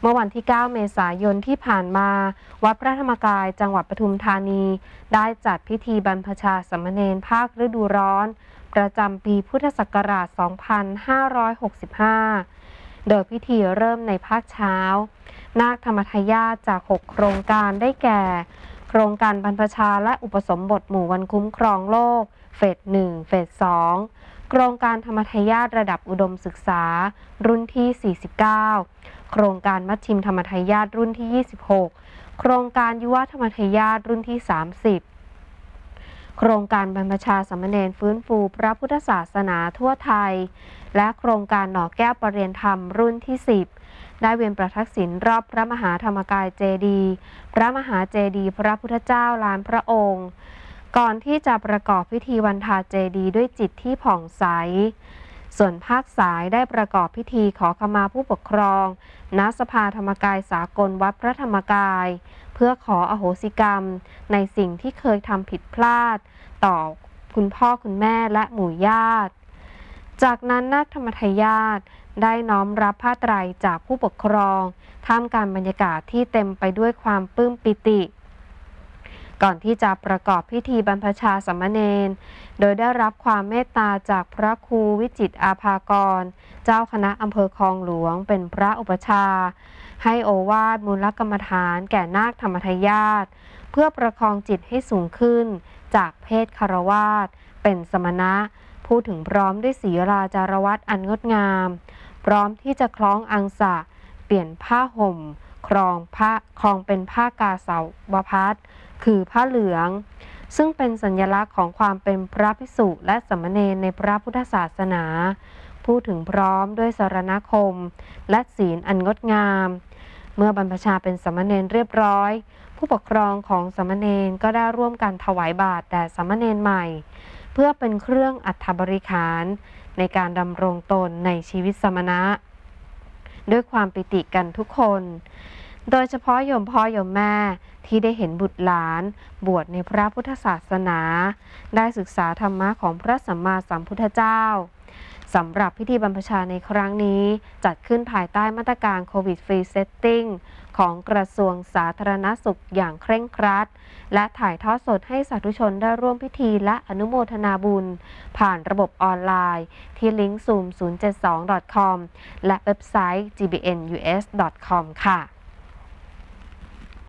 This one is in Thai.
เมื่อวันที่ 9 เมษายนที่ผ่านมา วัดพระธรรมกายจังหวัดปทุมธานี ได้จัดพิธีบรรพชาสามเณรภาคฤดูร้อน ประจำปีพุทธศักราช 2565 โดยพิธีเริ่มในภาคเช้า นาคธรรมทายาทจาก 6 โครงการได้แก่ โครงการบรรพชาและอุปสมบทหมู่วันคุ้มครองโลก เฟส1เฟส2 โครงการธรรมทายาทระดับอุดมศึกษา รุ่นที่ 49 โครงการมัชชิมธรรมทายาทรุ่นที่ 26 โครงการยุวธรรมทายาทรุ่นที่ 30 โครงการบรรพชาสามเณรฟื้นฟูพระพุทธศาสนาทั่วไทย และโครงการหน่อแก้วประเรียนธรรมรุ่นที่ 10 ได้เวียนประทักษิณรอบพระมหาธรรมกายเจดี พระมหาเจดี พระพุทธเจ้าลานพระองค์ ก่อนที่จะประกอบพิธีวันทาเจดีด้วยจิตที่ผ่องใส ส่วนภาคสายได้ประกอบพิธีขอขมาผู้ปกครอง ณ สภาธรรมกายสากลวัดพระธรรมกาย เพื่อขออโหสิกรรม ในสิ่งที่เคยทำผิดพลาด ต่อคุณพ่อคุณแม่และหมู่ญาติ จากนั้นนาคธรรมทายาทได้น้อมรับผ้าไตรจากผู้ปกครอง ท่ามกลางบรรยากาศที่เต็มไปด้วยความปลื้มปิติ ก่อนที่จะประกอบพิธีบรรพชาสามเณร โดยได้รับความเมตตาจากพระครูวิจิตอาภากร เจ้าคณะอำเภอคลองหลวง เป็นพระอุปชา ให้โอวาทมูลกรรมฐานแก่นาคธรรมทายาทเพื่อประคองจิตให้สูงขึ้น จากเพศคารวาสเป็นสมณะ พูดถึงพร้อมด้วยศีราจารวัตอันงดงาม พร้อมที่จะคล้องอังสะ เปลี่ยนผ้าห่มครองผ้าครองเป็นผ้ากาสาวพัด คือผ้าเหลือง ซึ่งเป็นสัญลักษณ์ของความเป็นพระภิกษุและสามเณรในพระพุทธศาสนา พูดถึงพร้อมด้วยสารณคม และศีลอันงดงาม เมื่อบรรพชาเป็นสามเณรเรียบร้อย ผู้ปกครองของสามเณรก็ได้ร่วมกันถวายบาตรแด่สามเณรใหม่ เพื่อเป็นเครื่องอัฐบริขาร ในการดำรงตนในชีวิตสมณะ ด้วยความปิติกันทุกคน โดยเฉพาะโยมพ่อโยมแม่ที่ได้เห็นบุตรหลาน บวชในพระพุทธศาสนา ได้ศึกษาธรรมะของพระสัมมาสัมพุทธเจ้าสำหรับพิธีบรรพชาในครั้งนี้ จัดขึ้นภายใต้มาตรการโควิดฟรีเซตติ้งของกระทรวงสาธารณสุขอย่างเคร่งครัด และถ่ายทอดสดให้สาธุชนได้ร่วมพิธีและอนุโมทนาบุญ ผ่านระบบออนไลน์ ที่ลิงก์ zoom072.com และเว็บไซต์ gbnus.com ค่ะ